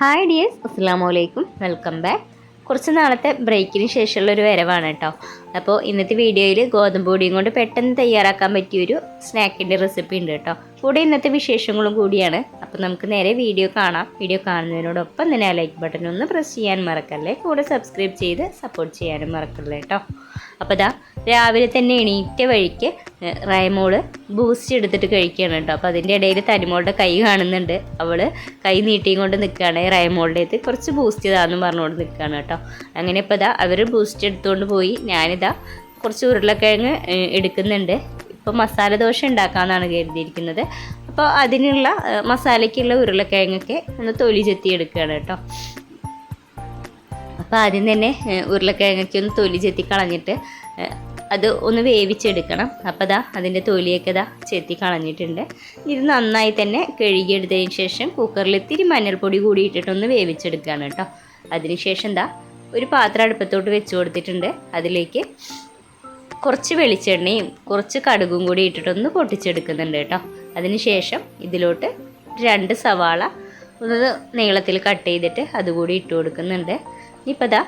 Hi dears അസ്സാം വലൈക്കും welcome back കുറച്ച് നാളത്തെ ബ്രേക്കിന് ശേഷമുള്ള ഒരു വരവാണ് കേട്ടോ. അപ്പോൾ ഇന്നത്തെ വീഡിയോയിൽ ഗോതമ്പ് പൊടിയും കൊണ്ട് പെട്ടെന്ന് തയ്യാറാക്കാൻ പറ്റിയൊരു സ്നാക്കിന്റെ റെസിപ്പി ഉണ്ട് കേട്ടോ. കൂടെ ഇന്നത്തെ വിശേഷങ്ങളും കൂടിയാണ്. അപ്പോൾ നമുക്ക് നേരെ വീഡിയോ കാണാം. വീഡിയോ കാണുന്നതിനോടൊപ്പം തന്നെ ആ ലൈക്ക് ബട്ടൺ ഒന്ന് പ്രസ് ചെയ്യാൻ മറക്കല്ലേ? കൂടെ സബ്സ്ക്രൈബ് ചെയ്ത് സപ്പോർട്ട് ചെയ്യാനും മറക്കല്ലേ കേട്ടോ? അപ്പോൾ ദാ രാവിലെ തന്നെ എണീറ്റ വഴിക്ക് റൈമോൾ ബൂസ്റ്റ് എടുത്തിട്ട് കഴിക്കുകയാണ് കേട്ടോ. അപ്പോൾ അതിന്റെ ഇടയിൽ തനിമോളുടെ കൈ കാണുന്നുണ്ട്. അവൾ കൈ നീട്ടിയും കൊണ്ട് നിൽക്കുകയാണ്. റയമോളുടെ അടുത്ത് കുറച്ച് ബൂസ്റ്റ് ഇതാന്ന് പറഞ്ഞുകൊണ്ട് നിൽക്കുകയാണ് കേട്ടോ. അങ്ങനെ ഇപ്പോൾ ഇതാ അവർ ബൂസ്റ്റ് എടുത്തുകൊണ്ട് പോയി. ഞാനിതാ കുറച്ച് ഉരുളക്കിഴങ്ങ് എടുക്കുന്നുണ്ട്. ഇപ്പോൾ മസാല ദോശ ഉണ്ടാക്കാമെന്നാണ് കരുതിയിരിക്കുന്നത്. അപ്പോൾ അതിനുള്ള മസാലയ്ക്കുള്ള ഉരുളക്കിഴങ്ങൊക്കെ ഒന്ന് തൊലി ചെത്തി എടുക്കുകയാണ് കേട്ടോ. അപ്പോൾ ആദ്യം തന്നെ ഉരുളക്കിഴങ്ങൊക്കെ ഒന്ന് തൊലി ചെത്തി കളഞ്ഞിട്ട് അത് ഒന്ന് വേവിച്ചെടുക്കണം. അപ്പോൾ ദാ അതിന്റെ തൊലിയൊക്കെ ദാ ചെത്തി കളഞ്ഞിട്ടുണ്ട്. ഇത് നന്നായി തന്നെ കഴുകിയെടുത്തതിന് ശേഷം കുക്കറിൽ ഇത്തിരി മഞ്ഞൾപ്പൊടി കൂടി ഇട്ടിട്ടൊന്ന് വേവിച്ചെടുക്കുകയാണ് കേട്ടോ. അതിനുശേഷം ദാ ഒരു പാത്രം അടുപ്പത്തോട്ട് വെച്ച് കൊടുത്തിട്ടുണ്ട്. അതിലേക്ക് കുറച്ച് വെളിച്ചെണ്ണയും കുറച്ച് കടുകും കൂടി ഇട്ടിട്ടൊന്ന് പൊട്ടിച്ചെടുക്കുന്നുണ്ട് കേട്ടോ. അതിനുശേഷം ഇതിലോട്ട് രണ്ട് സവാള ഒന്ന് നീളത്തിൽ കട്ട് ചെയ്തിട്ട് അതുകൂടി ഇട്ട് കൊടുക്കുന്നുണ്ട്. ഇനിയിപ്പോൾ ദാ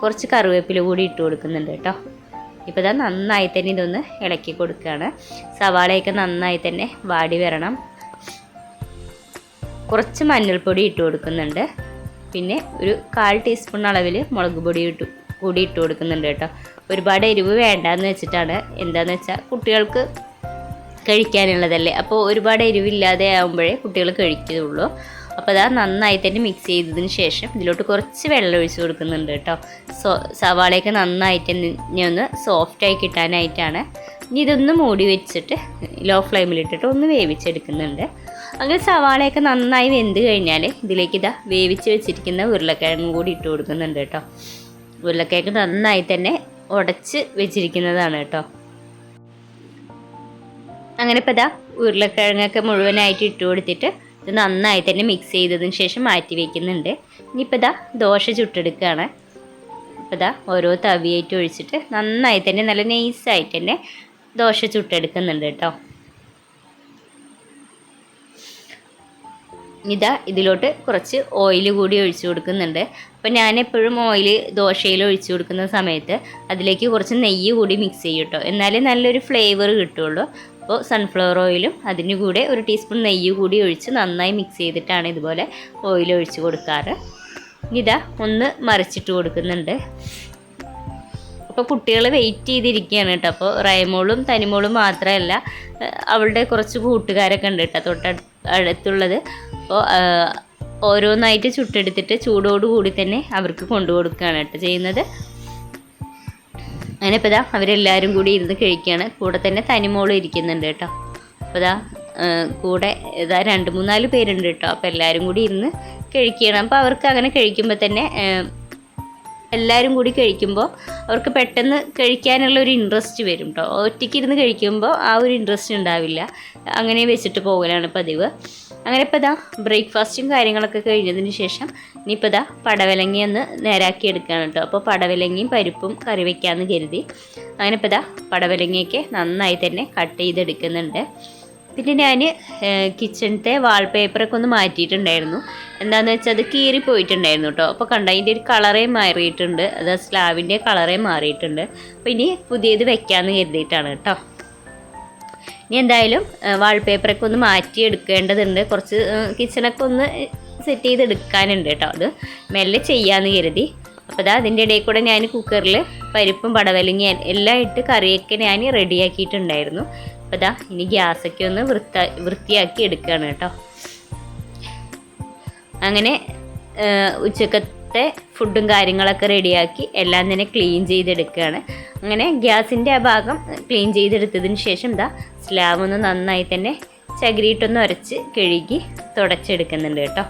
കുറച്ച് കറിവേപ്പില കൂടി ഇട്ട് കൊടുക്കുന്നുണ്ട് കേട്ടോ. ഇപ്പോൾ ദാ നന്നായി തന്നെ ഇതൊന്ന് ഇളക്കി കൊടുക്കുകയാണ്. സവാളയൊക്കെ നന്നായി തന്നെ വാടി വരണം. കുറച്ച് മഞ്ഞൾപ്പൊടി ഇട്ട് കൊടുക്കുന്നുണ്ട്. പിന്നെ ഒരു കാൽ ടീസ്പൂൺ അളവിൽ മുളക് പൊടി ഇട്ടു കൂടി ഇട്ട് കൊടുക്കുന്നുണ്ട് കേട്ടോ. ഒരുപാട് എരിവ് വേണ്ടാന്ന് വെച്ചിട്ടാണ് എന്താന്ന് വെച്ചാൽ കുട്ടികൾക്ക് കഴിക്കാനുള്ളതല്ലേ. അപ്പോൾ ഒരുപാട് എരിവില്ലാതെ ആകുമ്പോഴേ കുട്ടികൾ കഴിക്കുകയുള്ളൂ. അപ്പോൾ അതാ നന്നായി തന്നെ മിക്സ് ചെയ്തതിന് ശേഷം ഇതിലോട്ട് കുറച്ച് വെള്ളം ഒഴിച്ച് കൊടുക്കുന്നുണ്ട് കേട്ടോ. സോ സവാളയൊക്കെ നന്നായിട്ട് ഇനി ഒന്ന് സോഫ്റ്റായി കിട്ടാനായിട്ടാണ്. ഇനി ഇതൊന്ന് മൂടി വെച്ചിട്ട് ലോ ഫ്ലെയിമിലിട്ടിട്ട് ഒന്ന് വേവിച്ചെടുക്കുന്നുണ്ട്. അങ്ങനെ സവാളയൊക്കെ നന്നായി വെന്ത് കഴിഞ്ഞാൽ ഇതിലേക്ക് ഇതാ വേവിച്ച് വെച്ചിരിക്കുന്ന ഉരുളക്കിഴങ്ങും കൂടി ഇട്ട് കൊടുക്കുന്നുണ്ട് കേട്ടോ. ഉരുളക്കിഴങ്ങ് നന്നായി തന്നെ ഉടച്ച് വെച്ചിരിക്കുന്നതാണ് കേട്ടോ. അങ്ങനെ ഇപ്പോൾ ഇതാ ഉരുളക്കിഴങ്ങൊക്കെ മുഴുവനായിട്ട് ഇട്ട് കൊടുത്തിട്ട് ഇത് നന്നായി തന്നെ മിക്സ് ചെയ്തതിന് ശേഷം മാറ്റി വയ്ക്കുന്നുണ്ട് ഇനിയിപ്പോൾ ഇതാ ദോശ ചുട്ടെടുക്കുകയാണ്. ഇപ്പം ഇതാ ഓരോ തവിയായിട്ട് ഒഴിച്ചിട്ട് നന്നായി തന്നെ നല്ല നൈസായിട്ട് തന്നെ ദോശ ചുട്ടെടുക്കുന്നുണ്ട് കേട്ടോ. ഇതാ ഇതിലോട്ട് കുറച്ച് ഓയിൽ കൂടി ഒഴിച്ചു കൊടുക്കുന്നുണ്ട്. അപ്പോൾ ഞാൻ എപ്പോഴും ഓയിൽ ദോശയിൽ ഒഴിച്ചു കൊടുക്കുന്ന സമയത്ത് അതിലേക്ക് കുറച്ച് നെയ്യ് കൂടി മിക്സ് ചെയ്യും കേട്ടോ. എന്നാലേ നല്ലൊരു ഫ്ലേവർ കിട്ടുള്ളൂ. അപ്പോൾ സൺഫ്ലവർ ഓയിലും അതിന് കൂടെ ഒരു ടീസ്പൂൺ നെയ്യ് കൂടി ഒഴിച്ച് നന്നായി മിക്സ് ചെയ്തിട്ടാണ് ഇതുപോലെ ഓയിൽ ഒഴിച്ച് കൊടുക്കാറ്. ഇതാ ഒന്ന് മറിച്ചിട്ട് കൊടുക്കുന്നുണ്ട്. അപ്പോൾ കുട്ടികൾ വെയിറ്റ് ചെയ്തിരിക്കുകയാണ് കേട്ടോ. അപ്പോൾ റയമോളും തനിമോളും മാത്രമല്ല അവളുടെ കുറച്ച് കൂട്ടുകാരൊക്കെ ഉണ്ട് കേട്ടോ തൊട്ട അടുത്തുള്ളത്. അപ്പോൾ ഓരോന്നായിട്ട് ചുട്ടെടുത്തിട്ട് ചൂടോടുകൂടി തന്നെ അവർക്ക് കൊണ്ടു കൊടുക്കുകയാണ് കേട്ടോ ചെയ്യുന്നത്. അങ്ങനെ ഇപ്പോൾ ഇതാ അവരെല്ലാവരും കൂടി ഇരുന്ന് കഴിക്കുകയാണ്. കൂടെ തന്നെ തനിമോളും ഇരിക്കുന്നുണ്ട് കേട്ടോ. അപ്പോൾ ഇതാ കൂടെ ഇതാ രണ്ട് മൂന്നാൽ പേരുണ്ട് കേട്ടോ. അപ്പോൾ എല്ലാവരും കൂടി ഇരുന്ന് കഴിക്കുകയാണ്. അപ്പോൾ അവർക്ക് അങ്ങനെ കഴിക്കുമ്പോൾ തന്നെ എല്ലാവരും കൂടി കഴിക്കുമ്പോൾ അവർക്ക് പെട്ടെന്ന് കഴിക്കാനുള്ള ഒരു ഇൻട്രസ്റ്റ് വരും കേട്ടോ. ഒറ്റയ്ക്ക് ഇരുന്ന് കഴിക്കുമ്പോൾ ആ ഒരു ഇൻട്രസ്റ്റ് ഉണ്ടാവില്ല. അങ്ങനെ വെച്ചിട്ട് പോകലാണ് പതിവ്. അങ്ങനെ ഇപ്പോൾ ഇതാ ബ്രേക്ക്ഫാസ്റ്റും കാര്യങ്ങളൊക്കെ കഴിഞ്ഞതിന് ശേഷം ഇനിയിപ്പോൾ ഇതാ പടവലങ്ങി ഒന്ന് നേരാക്കി എടുക്കുകയാണ് കേട്ടോ അപ്പോൾ പടവലങ്ങിയും പരിപ്പും കറി വയ്ക്കാമെന്ന് കരുതി. അങ്ങനെ ഇപ്പോൾ ഇതാ പടവലങ്ങിയൊക്കെ നന്നായി തന്നെ കട്ട് ചെയ്തെടുക്കുന്നുണ്ട്. പിന്നെ ഞാൻ കിച്ചണത്തെ വാൾപേപ്പറൊക്കെ ഒന്ന് മാറ്റിയിട്ടുണ്ടായിരുന്നു. എന്താണെന്ന് വെച്ചാൽ അത് കീറിപ്പോയിട്ടുണ്ടായിരുന്നു കേട്ടോ അപ്പോൾ കണ്ട അതിന്റെ ഒരു കളറേ മാറിയിട്ടുണ്ട്. അത് സ്ലാവിന്റെ കളറേ മാറിയിട്ടുണ്ട്. അപ്പോൾ ഇനി പുതിയത് വെക്കാമെന്ന് കരുതിയിട്ടാണ് കേട്ടോ ഇനി എന്തായാലും വാൾപേപ്പറൊക്കെ ഒന്ന് മാറ്റി എടുക്കേണ്ടതുണ്ട് കുറച്ച് കിച്ചണൊക്കെ ഒന്ന് സെറ്റ് ചെയ്ത് എടുക്കാനുണ്ട് കേട്ടോ അത്. മെല്ലെ ചെയ്യാമെന്ന് കരുതി. അപ്പോൾ അതാ അതിന്റെ ഇടയിൽ കൂടെ ഞാൻ കുക്കറിൽ പരിപ്പും പടവലങ്ങി എല്ലാം ഇട്ട് കറിയൊക്കെ ഞാൻ റെഡിയാക്കിയിട്ടുണ്ടായിരുന്നു അപ്പോൾ ഇതാ ഇനി ഗ്യാസൊക്കെ ഒന്ന് വൃത്ത വൃത്തിയാക്കി എടുക്കുകയാണ് കേട്ടോ അങ്ങനെ ഏഹ്, ഉച്ചക്കത്തെ ഫുഡും കാര്യങ്ങളൊക്കെ റെഡിയാക്കി എല്ലാം തന്നെ ക്ലീൻ ചെയ്തെടുക്കുകയാണ്. അങ്ങനെ ഗ്യാസിന്റെ ആ ഭാഗം ക്ലീൻ ചെയ്തെടുത്തതിന് ശേഷം ഇതാ സ്ലാബ് ഒന്ന് നന്നായി തന്നെ ചകിരിയിട്ടൊന്ന് ഉരച്ച് കഴുകി തുടച്ചെടുക്കുന്നുണ്ട് കേട്ടോ.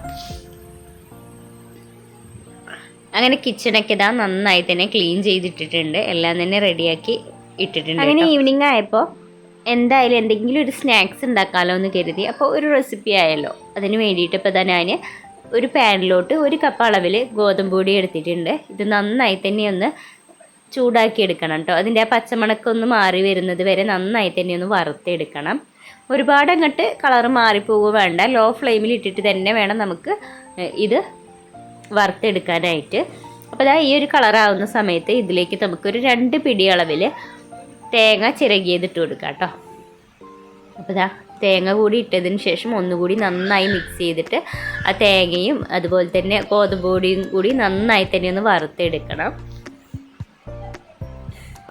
അങ്ങനെ കിച്ചണൊക്കെ ഇതാ നന്നായി തന്നെ ക്ലീൻ ചെയ്തിട്ടിട്ടുണ്ട്. എല്ലാം തന്നെ റെഡിയാക്കി ഇട്ടിട്ടുണ്ട് അങ്ങനെ ഈവനിങ് ആയപ്പോൾ എന്തായാലും എന്തെങ്കിലും ഒരു സ്നാക്സ് ഉണ്ടാക്കാമല്ലോ എന്ന് കരുതി. അപ്പോൾ ഒരു റെസിപ്പി ആയല്ലോ. അതിന് വേണ്ടിയിട്ട് ഇപ്പോൾ ഞാൻ ഒരു പാനിലോട്ട് ഒരു കപ്പ് അളവിൽ ഗോതമ്പ് പൊടി എടുത്തിട്ടുണ്ട്. ഇത് നന്നായി തന്നെ ഒന്ന് ചൂടാക്കി എടുക്കണം കേട്ടോ അതിന്റെ ആ പച്ചമണക്കൊന്ന് മാറി വരുന്നത് വരെ നന്നായി തന്നെ ഒന്ന് വറുത്തെടുക്കണം. ഒരുപാട് അങ്ങോട്ട് കളർ മാറിപ്പോവുക വേണ്ട. ലോ ഫ്ലെയിമിൽ ഇട്ടിട്ട് തന്നെ വേണം നമുക്ക് ഇത് വറുത്തെടുക്കാനായിട്ട്. അപ്പോൾ അതാ ഈ ഒരു കളറാവുന്ന സമയത്ത് ഇതിലേക്ക് നമുക്കൊരു രണ്ട് പിടി അളവിൽ തേങ്ങ ചിരകിയതിട്ട് കൊടുക്കാം കേട്ടോ അപ്പോൾ ഇതാ തേങ്ങ കൂടി ഇട്ടതിന് ശേഷം ഒന്നുകൂടി നന്നായി മിക്സ് ചെയ്തിട്ട് ആ തേങ്ങയും അതുപോലെ തന്നെ ഗോതമ്പ് പൊടിയും കൂടി നന്നായി തന്നെ ഒന്ന് വറുത്തെടുക്കണം.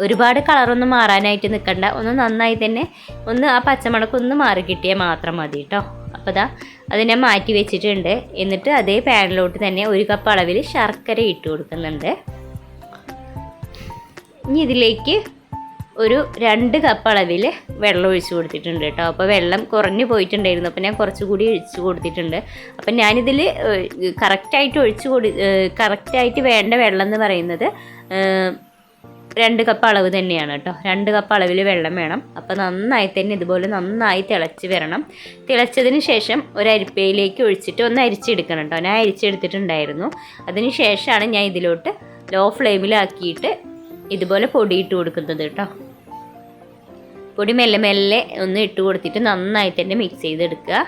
ഒരുപാട് കളറൊന്നും മാറാനായിട്ട് നിൽക്കണ്ട ഒന്ന് നന്നായി തന്നെ ഒന്ന് ആ പച്ചമുളക് ഒന്ന് മാറി കിട്ടിയാൽ മാത്രം മതി കേട്ടോ അപ്പോൾ ദാ അതിനെ മാറ്റി വെച്ചിട്ടുണ്ട്. എന്നിട്ട് അതേ പാനിലോട്ട് തന്നെ ഒരു കപ്പ് അളവിൽ ശർക്കര ഇട്ട് കൊടുക്കുന്നുണ്ട്. ഇനി ഇതിലേക്ക് ഒരു രണ്ട് കപ്പ് അളവിൽ വെള്ളം ഒഴിച്ച് കൊടുത്തിട്ടുണ്ട് കേട്ടോ. അപ്പോൾ വെള്ളം കുറഞ്ഞു പോയിട്ടുണ്ടായിരുന്നു. അപ്പോൾ ഞാൻ കുറച്ചുകൂടി ഒഴിച്ച് കൊടുത്തിട്ടുണ്ട്. അപ്പം ഞാനിതിൽ കറക്റ്റായിട്ട് ഒഴിച്ച് കൊടു കറക്റ്റായിട്ട് വേണ്ട വെള്ളം എന്ന് പറയുന്നത് രണ്ട് കപ്പ് അളവ് തന്നെയാണ് കേട്ടോ. രണ്ട് കപ്പ് അളവിൽ വെള്ളം വേണം. അപ്പോൾ നന്നായി തന്നെ ഇതുപോലെ നന്നായി തിളച്ച് വരണം. തിളച്ചതിന് ശേഷം ഒരു അരിപ്പയിലേക്ക് ഒഴിച്ചിട്ട് ഒന്ന് അരിച്ചെടുക്കണം കേട്ടോ. ഞാൻ അരിച്ചെടുത്തിട്ടുണ്ടായിരുന്നു. അതിന് ശേഷമാണ് ഞാൻ ഇതിലോട്ട് ലോ ഫ്ലെയിമിലാക്കിയിട്ട് ഇതുപോലെ പൊടിയിട്ട് കൊടുക്കുന്നത് കേട്ടോ. പൊടി മെല്ലെ മെല്ലെ ഒന്ന് ഇട്ട് കൊടുത്തിട്ട് നന്നായിട്ട് തന്നെ മിക്സ് ചെയ്തെടുക്കുക.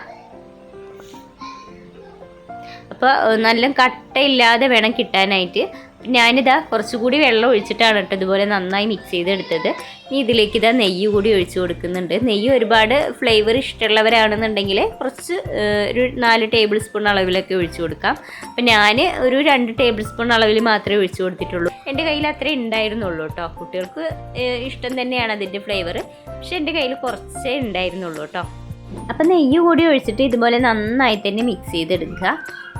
അപ്പോൾ നല്ല കട്ടയില്ലാതെ വേണം കിട്ടാനായിട്ട്. ഞാനിതാ കുറച്ചുകൂടി വെള്ളം ഒഴിച്ചിട്ടാണ് കേട്ടോ ഇതുപോലെ നന്നായി മിക്സ് ചെയ്തെടുത്തത്. ഇനി ഇതിലേക്ക് ഇതാ നെയ്യ് കൂടി ഒഴിച്ചു കൊടുക്കുന്നുണ്ട്. നെയ്യ് ഒരുപാട് ഫ്ലേവർ ഇഷ്ടമുള്ളവരാണെന്നുണ്ടെങ്കിൽ കുറച്ച് ഒരു നാല് ടേബിൾ സ്പൂൺ അളവിലൊക്കെ ഒഴിച്ചു കൊടുക്കാം. അപ്പം ഞാൻ ഒരു രണ്ട് ടേബിൾ സ്പൂൺ അളവിൽ മാത്രമേ ഒഴിച്ചു കൊടുത്തിട്ടുള്ളൂ. എന്റെ കയ്യിൽ അത്രേ ഉണ്ടായിരുന്നുള്ളൂ കേട്ടോ. കുട്ടികൾക്ക് ഇഷ്ടം തന്നെയാണ് അതിന്റെ ഫ്ലേവർ പക്ഷെ എന്റെ കയ്യിൽ കുറച്ചേ ഉണ്ടായിരുന്നുള്ളൂ കേട്ടോ. അപ്പം നെയ്യ് കൂടി ഒഴിച്ചിട്ട് ഇതുപോലെ നന്നായി തന്നെ മിക്സ് ചെയ്തെടുക്കുക.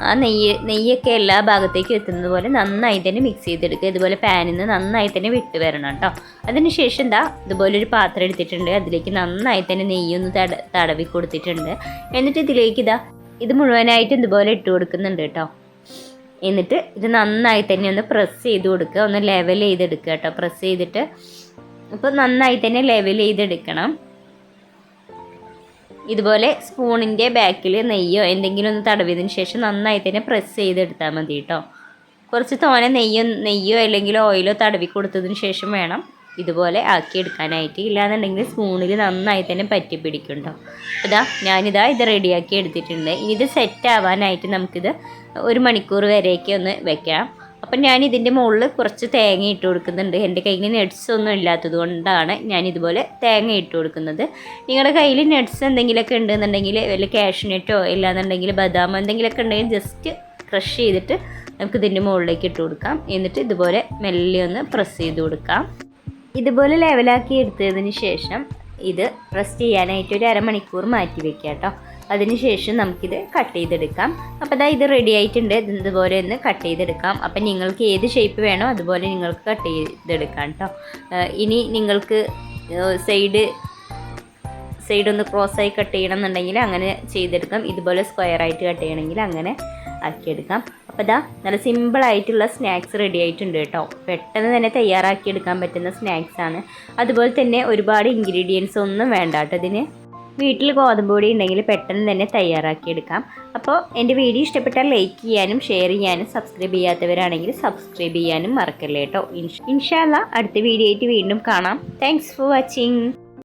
ആ നെയ്യ് നെയ്യൊക്കെ എല്ലാ ഭാഗത്തേക്കും എത്തുന്നത് പോലെ നന്നായി തന്നെ മിക്സ് ചെയ്തെടുക്കുക. ഇതുപോലെ പാനിൽ നിന്ന് നന്നായി തന്നെ വിട്ട് വരണം കേട്ടോ അതിനുശേഷം എന്താ ഇതുപോലെ ഒരു പാത്രം എടുത്തിട്ടുണ്ട്. അതിലേക്ക് നന്നായി തന്നെ നെയ്യൊന്ന് തട തടവി കൊടുത്തിട്ടുണ്ട്. എന്നിട്ട് ഇതിലേക്ക് ഇതാ ഇത് മുഴുവനായിട്ട് ഇതുപോലെ ഇട്ട് കൊടുക്കുന്നുണ്ട് കേട്ടോ എന്നിട്ട് ഇത് നന്നായി തന്നെ ഒന്ന് പ്രസ് ചെയ്ത് കൊടുക്കുക. ഒന്ന് ലെവൽ ചെയ്തെടുക്കുക കേട്ടോ പ്രസ് ചെയ്തിട്ട് അപ്പോൾ നന്നായി തന്നെ ലെവൽ ചെയ്തെടുക്കണം. ഇതുപോലെ സ്പൂണിന്റെ ബാക്കിൽ നെയ്യോ എന്തെങ്കിലും ഒന്ന് തടവിയതിന് ശേഷം നന്നായി തന്നെ പ്രസ് ചെയ്തെടുത്താൽ മതി കേട്ടോ കുറച്ച് തോനെ നെയ്യോ നെയ്യോ അല്ലെങ്കിൽ ഓയിലോ തടവി കൊടുത്തതിന് ശേഷം വേണം ഇതുപോലെ ആക്കിയെടുക്കാനായിട്ട് ഇല്ലാന്നുണ്ടെങ്കിൽ സ്പൂണിൽ നന്നായി തന്നെ പറ്റി പിടിക്കുന്നുണ്ടോ ഇതാ ഞാനിതാ ഇത് റെഡിയാക്കി എടുത്തിട്ടുണ്ട്. ഇനി ഇത് സെറ്റ് ആവാനായിട്ട് നമുക്കിത് ഒരു മണിക്കൂർ വരെയൊക്കെ ഒന്ന് വെക്കാം. അപ്പം ഞാൻ ഇതിന്റെ മുകളിൽ കുറച്ച് തേങ്ങ ഇട്ട് കൊടുക്കുന്നുണ്ട്. എന്റെ കയ്യിൽ നട്ട്സ് ഒന്നും ഇല്ലാത്തത് കൊണ്ടാണ് ഞാൻ ഇതുപോലെ തേങ്ങ ഇട്ട് കൊടുക്കുന്നത്. നിങ്ങളുടെ കയ്യിൽ നട്ട്സ് എന്തെങ്കിലുമൊക്കെ ഉണ്ടെന്നുണ്ടെങ്കിൽ വല്ല കാഷ്നട്ടോ ഇല്ലാന്നുണ്ടെങ്കിൽ ബദാമോ എന്തെങ്കിലുമൊക്കെ ഉണ്ടെങ്കിൽ ജസ്റ്റ് ക്രഷ് ചെയ്തിട്ട് നമുക്ക് ഇതിന്റെ മുകളിലേക്ക് ഇട്ട് കൊടുക്കാം. എന്നിട്ട് ഇതുപോലെ മെല്ലെ ഒന്ന് പ്രസ് ചെയ്ത് കൊടുക്കാം. ഇതുപോലെ ലെവലാക്കി എടുത്തതിന് ശേഷം ഇത് പ്രസ് ചെയ്യാനായിട്ട് ഒരു അരമണിക്കൂർ മാറ്റി വെക്കാം കേട്ടോ. അതിനുശേഷം നമുക്കിത് കട്ട് ചെയ്തെടുക്കാം. അപ്പോൾ അതാ ഇത് റെഡി ആയിട്ടുണ്ട്. ഇത് ഇതുപോലെ ഒന്ന് കട്ട് ചെയ്തെടുക്കാം. അപ്പം നിങ്ങൾക്ക് ഏത് ഷേപ്പ് വേണോ അതുപോലെ നിങ്ങൾക്ക് കട്ട് ചെയ്തെടുക്കാം കേട്ടോ ഇനി നിങ്ങൾക്ക് സൈഡ് സൈഡ് ഒന്ന് ക്രോസ് ആയി കട്ട് ചെയ്യണം എന്നുണ്ടെങ്കിൽ അങ്ങനെ ചെയ്തെടുക്കാം. ഇതുപോലെ സ്ക്വയർ ആയിട്ട് കട്ട് ചെയ്യണമെങ്കിൽ അങ്ങനെ ആക്കിയെടുക്കാം. അപ്പോൾ ഇതാ നല്ല സിമ്പിളായിട്ടുള്ള സ്നാക്സ് റെഡി ആയിട്ടുണ്ട് കേട്ടോ പെട്ടെന്ന് തന്നെ തയ്യാറാക്കിയെടുക്കാൻ പറ്റുന്ന സ്നാക്സ് ആണ്. അതുപോലെ തന്നെ ഒരുപാട് ഇൻഗ്രീഡിയൻസ് ഒന്നും വേണ്ട കേട്ടോ ഇതിന്. വീട്ടിൽ ഗോതമ്പ് പൊടി ഉണ്ടെങ്കിൽ പെട്ടെന്ന് തന്നെ തയ്യാറാക്കിയെടുക്കാം. അപ്പോൾ എന്റെ വീഡിയോ ഇഷ്ടപ്പെട്ടാൽ ലൈക്ക് ചെയ്യാനും ഷെയർ ചെയ്യാനും സബ്സ്ക്രൈബ് ചെയ്യാത്തവരാണെങ്കിൽ സബ്സ്ക്രൈബ് ചെയ്യാനും മറക്കല്ലേട്ടോ ഇൻഷാല്ല അടുത്ത വീഡിയോ ആയിട്ട് വീണ്ടും കാണാം. Thanks for watching